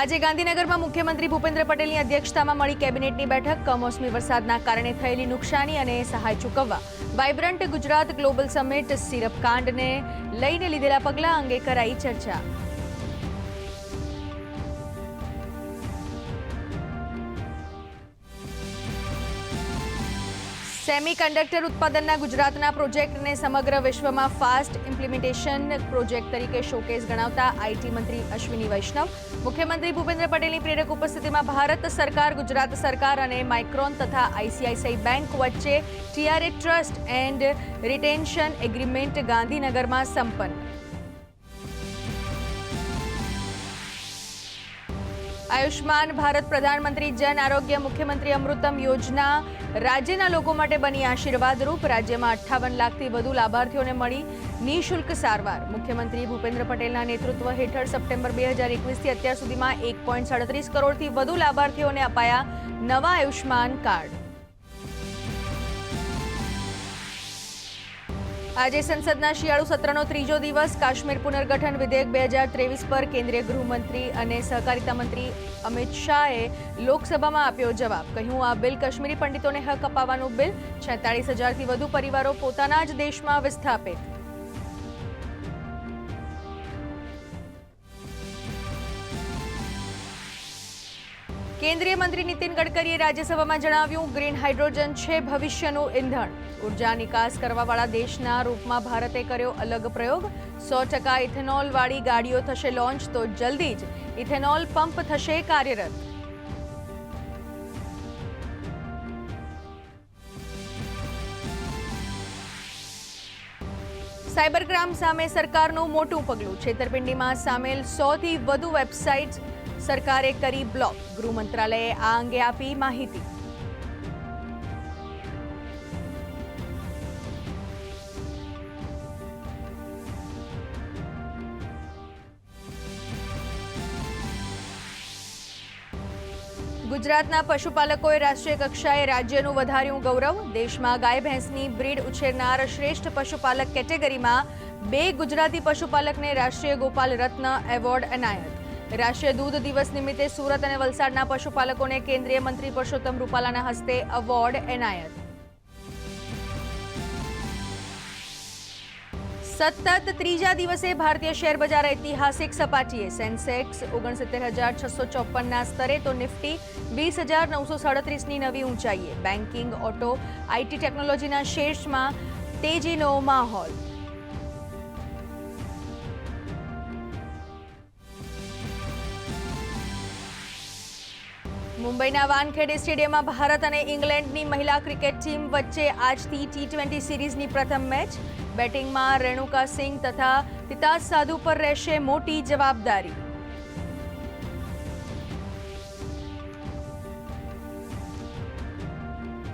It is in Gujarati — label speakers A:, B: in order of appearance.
A: આજે ગાંધીનગરમાં મુખ્યમંત્રી ભૂપેન્દ્ર પટેલની અધ્યક્ષતામાં મળી કેબિનેટની બેઠક. કમોસમી વરસાદના કારણે થયેલી નુકસાની અને સહાય ચૂકવવા. Vibrant Gujarat global summit, syrup કાંડને લઈને લીધેલા પગલાં અંગે કરાઈ ચર્ચા. સેમિકન્ડક્ટર ઉત્પાદનના ગુજરાતના પ્રોજેક્ટને સમગ્ર વિશ્વમાં ફાસ્ટ ઇમ્પ્લિમેન્ટેશન પ્રોજેક્ટ તરીકે શોકેસ ગણાવતા આઈટી મંત્રી અશ્વિની વૈષ્ણવ, મુખ્યમંત્રી ભૂપેન્દ્ર પટેલની પ્રેરક ઉપસ્થિતિમાં ભારત સરકાર, ગુજરાત સરકાર અને માઇક્રોન તથા આઈસીઆઈસીઆઈ બેંક વચ્ચે TRA trust and retention agreement ગાંધીનગરમાં સંપન્ન. આયુષ્માન ભારત પ્રધાનમંત્રી જન આરોગ્ય મુખ્યમંત્રી અમૃતમ યોજના રાજ્યના લોકો માટે બની આશીર્વાદરૂપ રાજ્યમાં અઠ્ઠાવન લાખથી વધુ લાભાર્થીઓને મળી નિઃશુલ્ક સારવાર. મુખ્યમંત્રી ભૂપેન્દ્ર પટેલના નેતૃત્વ હેઠળ સપ્ટેમ્બર બે હજાર એકવીસથી અત્યાર સુધીમાં એક પોઈન્ટ સાડત્રીસ કરોડથી વધુ લાભાર્થીઓને અપાયા નવા આયુષ્માન કાર્ડ. આજે સંસદના શિયાળુ સત્રનો ત્રીજો દિવસ કાશ્મીર પુનર્ગઠન વિધેયક બે હજાર ત્રેવીસ પર કેન્દ્રીય ગૃહમંત્રી અને સહકારિતા મંત્રી અમિત શાહે લોકસભામાં આપ્યો જવાબ. કહ્યું, આ બિલ કાશ્મીરી પંડિતોને હક અપાવવાનું બિલ છેતાળીસ હજારથી વધુ પરિવારો પોતાના જ દેશમાં વિસ્થાપિત. કેન્દ્રીય મંત્રી નીતિન ગડકરીએ રાજ્યસભામાં જણાવ્યું, ગ્રીન હાઇડ્રોજન છે ભવિષ્યનું ઇંધણ. ઊર્જા નિકાસ કરવાવાળા દેશના રૂપમાં ભારતે કર્યો અલગ પ્રયોગ. સો ટકા ઇથેનોલવાળી ગાડીઓ થશે લોન્ચ, તો જલ્દી જ ઇથેનોલ પંપ થશે કાર્યરત. સાયબર ક્રાઇમ સામે સરકારનું મોટું પગલું. છેતરપિંડીમાં સામેલ સોથી વધુ વેબસાઇટ્સ સરકારે કરી બ્લોક. ગૃહ મંત્રાલયે આ અંગે આપી માહિતી. ગુજરાતના પશુપાલકોએ રાષ્ટ્રીય કક્ષાએ રાજ્યનું વધાર્યું ગૌરવ. દેશમાં ગાય ભેંસની બ્રીડ ઉછેરનાર શ્રેષ્ઠ પશુપાલક કેટેગરીમાં બે ગુજરાતી પશુપાલકને રાષ્ટ્રીય ગોપાલ રત્ન એવોર્ડ એનાયત. રાષ્ટ્રીય દૂધ દિવસ નિમિત્તે સુરત અને વલસાડના પશુપાલકોને કેન્દ્રીય મંત્રી પરસોત્તમ રૂપાલાના હસ્તે એવોર્ડ એનાયત. સતત ત્રીજા દિવસે ભારતીય શેર બજાર ઐતિહાસિક સપાટીએ સેન્સેક્સ ઓગણસિત્તેર હજાર છસો ચોપનના સ્તરે તો નિફ્ટી વીસ હજાર નવસો સાડત્રીસની નવી ઊંચાઈએ. બેન્કિંગ, ઓટો, આઈટી ટેકનોલોજીના શેર્સમાં તેજીનો માહોલ. મુંબઈના વાનખેડે સ્ટેડિયમમાં ભારત અને ઇંગ્લેન્ડની મહિલા ક્રિકેટ ટીમ વચ્ચે આજથી ટી ટ્વેન્ટી સિરીઝની પ્રથમ મેચ. બેટિંગમાં રેણુકા સિંહ તથા તિતાજ સાધુ પર રહેશે મોટી જવાબદારી.